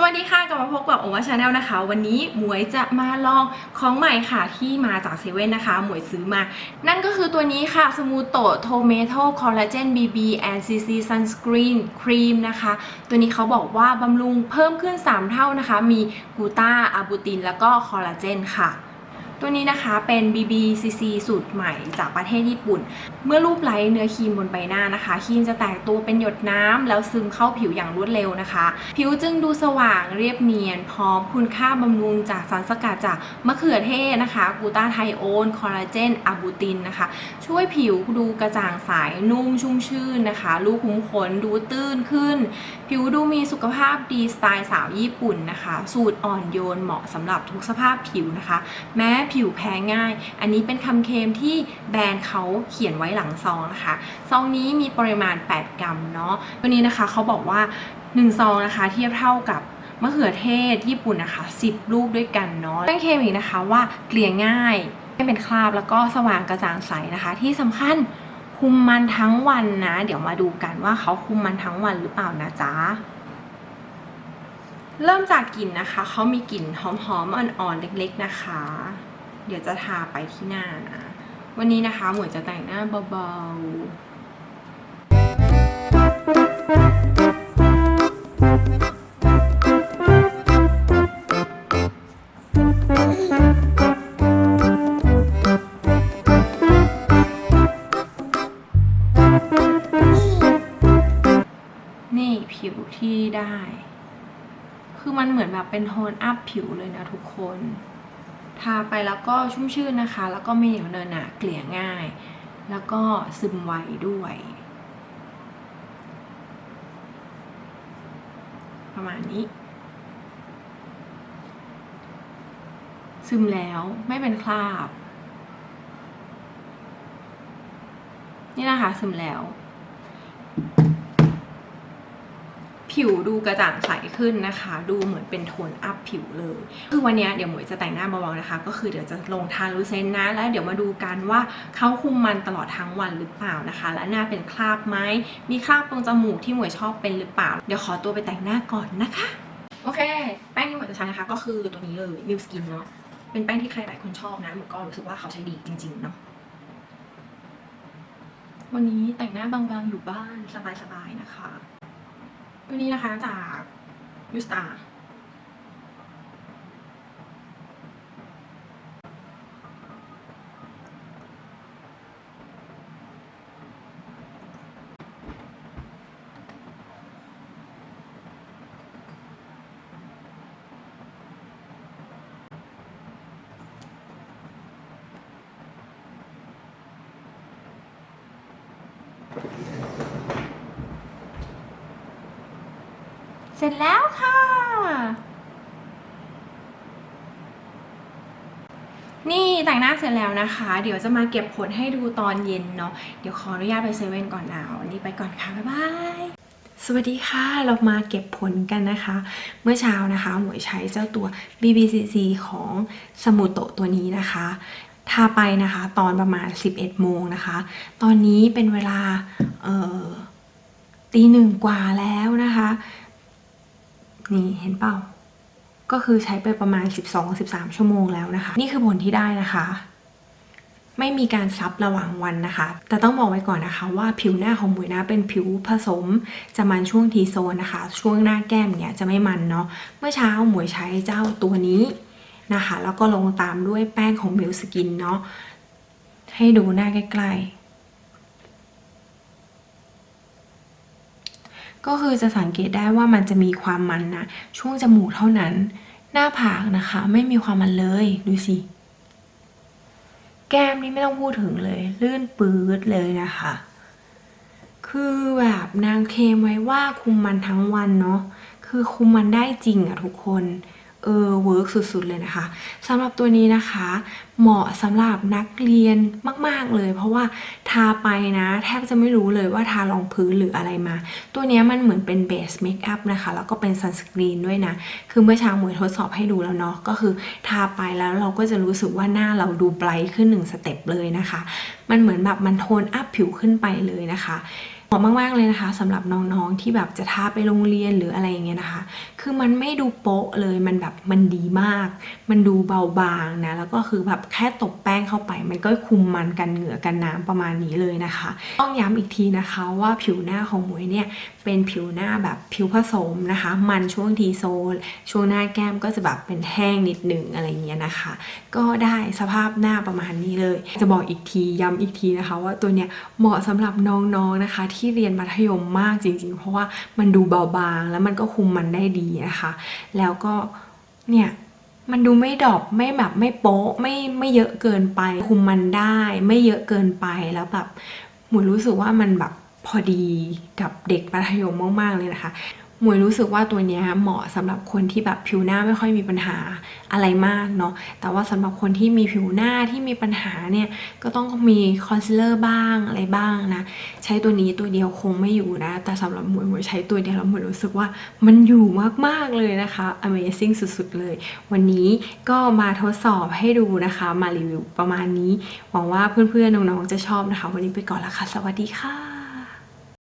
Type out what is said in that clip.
สวัสดีค่ะกลับมาพบกับโอวาชาแนลนะคะ วันนี้หมวยจะมาลองของใหม่ค่ะที่มาจากเซเว่นนะคะ หมวยซื้อมา นั่นก็คือตัวนี้ค่ะสมูโตโทเมโตคอลลาเจน BB and CC Sunscreen Cream นะคะ ตัวนี้เขาบอกว่าบำรุงเพิ่มขึ้น 3 เท่านะคะ มีกูต้าอะบูติน แล้วก็คอลลาเจนค่ะ ตัวนี้นะคะเป็น BBCC สูตรใหม่จากประเทศญี่ปุ่น เมื่อรูปไล้เนื้อครีมบนใบหน้านะคะ ครีมจะแตกตัวเป็นหยดน้ำแล้วซึมเข้าผิวอย่างรวดเร็วนะคะ ผิวจึงดูสว่างเรียบเนียน พร้อมคุณค่าบำรุงจากสารสกัดจากมะเขือเทศนะคะกูตาไทโอนคอลลาเจนอะบูตินนะคะ ช่วยผิวดูกระจ่างใสนุ่มชุ่มชื่นนะคะ รูขุมขนดูตื้นขึ้น ผิวดูมีสุขภาพดีสไตล์สาวญี่ปุ่นนะคะ สูตรอ่อนโยนเหมาะสำหรับทุกสภาพผิวนะคะ แม้ผิวแพ้ง่าย อันนี้เป็นคำเคมที่แบรนด์เขาเขียนไว้หลังซองนะคะ ซองนี้มีปริมาณ 8 กรัมเนาะ ตัวนี้นะคะเขาบอกว่า 1 ซองนะคะเทียบเท่ากับมะเขือเทศญี่ปุ่นนะคะ 10 ลูกด้วยกันเนาะแป้งเคมอีกนะคะว่าเกลี่ยง่ายไม่เป็นคราบแล้วก็สว่างกระจ่างใสนะคะ ที่สำคัญคุมมันทั้งวันนะ เดี๋ยวมาดูกันว่าเขาคุมมันทั้งวันหรือเปล่านะจ๊ะเริ่มจากกลิ่นนะคะ เขามีกลิ่นหอมๆ อ่อนๆ เล็กๆ นะคะ เดี๋ยวจะทาไปที่หน้านะ วันนี้นะคะหมวยจะแต่งหน้าเบาๆนี่ผิวที่ได้ คือมันเหมือนแบบเป็นโทนอัพผิวเลยนะทุกคน ทาไปแล้วก็ชุ่มชื่นนะคะ แล้วก็ไม่เหนียวเนินหนะเกลี่ยง่าย แล้วก็ซึมไวด้วย ประมาณนี้ ซึมแล้วไม่เป็นคราบ นี่นะคะซึมแล้ว ผิวดูกระจ่างใสขึ้นนะคะ ดูเหมือนเป็นโทนอัพผิวเลย คือวันเนี้ยเดี๋ยวหมวยจะแต่งหน้าเบาๆนะคะ ก็คือเดี๋ยวจะลงทาลูเซนนะ แล้วเดี๋ยวมาดูกันว่าเขาคุมมันตลอดทั้งวันหรือเปล่านะคะ และหน้าเป็นคราบไหมมีคราบตรงจมูกที่หมวยชอบเป็นหรือเปล่า เดี๋ยวขอตัวไปแต่งหน้าก่อนนะคะ โอเค แป้งที่หมวยจะใช้นะคะ ก็คือตัวนี้เลยมิวสกินเนาะ เป็นแป้งที่ใครหลายคนชอบนะหมวยก็รู้สึกว่าเขาใช้ดีจริงๆเนาะ วันนี้แต่งหน้าบางๆอยู่บ้านสบายๆนะคะ วันนี้นะคะจากยูสตาร์ เสร็จแล้วค่ะ นี่แต่งหน้าเสร็จแล้วนะคะ เดี๋ยวจะมาเก็บผลให้ดูตอนเย็นเนาะ เดี๋ยวขออนุญาตไปเซเว่นก่อนนะวันนี้ไปก่อนค่ะ บ๊ายบายสวัสดีค่ะ เรามาเก็บผลกันนะคะ เมื่อเช้านะคะหมวยใช้เจ้าตัว BBCC ของสมูโตตัวนี้นะคะทาไปนะคะ ตอนประมาณ 11 โมงนะคะ ตอนนี้เป็นเวลาตีหนึ่งกว่าแล้วนะคะ นี่เห็นเปล่า ก็คือใช้ไปประมาณ 12-13 ชั่วโมงแล้วนะคะ นี่คือผลที่ได้นะคะ ไม่มีการซับระหว่างวันนะคะ แต่ต้องบอกไว้ก่อนนะคะ ว่าผิวหน้าของหมวยนะเป็นผิวผสมจะมันช่วงทีโซนนะคะ ช่วงหน้าแก้มเนี่ยจะไม่มันเนาะ เมื่อเช้าหมวยใช้เจ้าตัวนี้นะคะ แล้วก็ลงตามด้วยแป้งของมิวสกินเนาะ ให้ดูหน้าใกล้ๆ ก็คือจะสังเกตได้ว่ามันจะมีความมันนะช่วงจมูกเท่านั้น หน้าผากนะคะ ไม่มีความมันเลยดูสิ แก้มนี่ไม่ต้องพูดถึงเลย ลื่นปื๊ดเลยนะคะ คือแบบนางเคมไว้ว่าคุมมันทั้งวันเนาะคือคุมมันได้จริงอะทุกคน เออเวิร์กสุดๆเลยนะคะสำหรับตัวนี้นะคะ เหมาะสำหรับนักเรียนมากๆเลย เพราะว่าทาไปนะ แทบจะไม่รู้เลยว่าทารองพื้นหรืออะไรมา ตัวนี้มันเหมือนเป็นเบสเมคอัพนะคะ แล้วก็เป็นซันสกรีนด้วยนะ คือเมื่อเช้าหมวยทดสอบให้ดูแล้วเนาะก็คือทาไปแล้วเราก็จะรู้สึกว่าหน้าเราดูไบรท์ขึ้นหนึ่งสเต็ปเลยนะคะ มันเหมือนแบบมันโทนอัพผิวขึ้นไปเลยนะคะเหมาะมาก ๆ เลยนะคะสำหรับน้องๆที่แบบจะทาไปโรงเรียนหรืออะไรอย่างเงี้ยนะคะคือมันไม่ดูโป๊ะเลยมันแบบมันดีมาก มันดูเบาบางนะ แล้วก็คือแบบแค่ตบแป้งเข้าไป มันก็คุมมันกันเหงื่อกันน้ำประมาณนี้เลยนะคะ ต้องย้ำอีกทีนะคะว่าผิวหน้าของหมวยเนี่ยเป็นผิวหน้าแบบผิวผสมนะคะ มันช่วงทีโซนช่วงหน้าแก้มก็จะแบบเป็นแห้งนิดหนึ่งอะไรเงี้ยนะคะ ก็ได้สภาพหน้าประมาณนี้เลย จะบอกอีกทีย้ำอีกทีนะคะ ว่าตัวเนี้ยเหมาะสำหรับน้องๆนะคะ ที่เรียนมัธยมมากจริง ๆ เพราะว่ามันดูเบาบางแล้วมันก็คุมมันได้ดีนะคะ แล้วก็เนี่ยมันดูไม่ดรอปไม่แบบไม่โป๊ะไม่ไม่เยอะเกินไป คุมมันได้ ไม่เยอะเกินไปแล้วแบบหมุนรู้สึกว่ามันแบบพอดีกับเด็กประถมมากๆเลยนะคะ หมวยรู้สึกว่าตัวนี้เหมาะสำหรับคนที่แบบผิวหน้าไม่ค่อยมีปัญหาอะไรมากเนาะ แต่ว่าสำหรับคนที่มีผิวหน้าที่มีปัญหาเนี่ยก็ต้องมีคอนซีลเลอร์บ้างอะไรบ้างนะ ใช้ตัวนี้ตัวเดียวคงไม่อยู่นะ แต่สำหรับหมวยหมวยใช้ตัวเดียวแล้วหมวยรู้สึกว่ามันอยู่มากๆเลยนะคะ Amazing สุดๆเลย วันนี้ก็มาทดสอบให้ดูนะคะ มารีวิวประมาณนี้ หวังว่าเพื่อนๆน้องๆจะชอบนะคะ วันนี้ไปก่อนละค่ะ สวัสดีค่ะ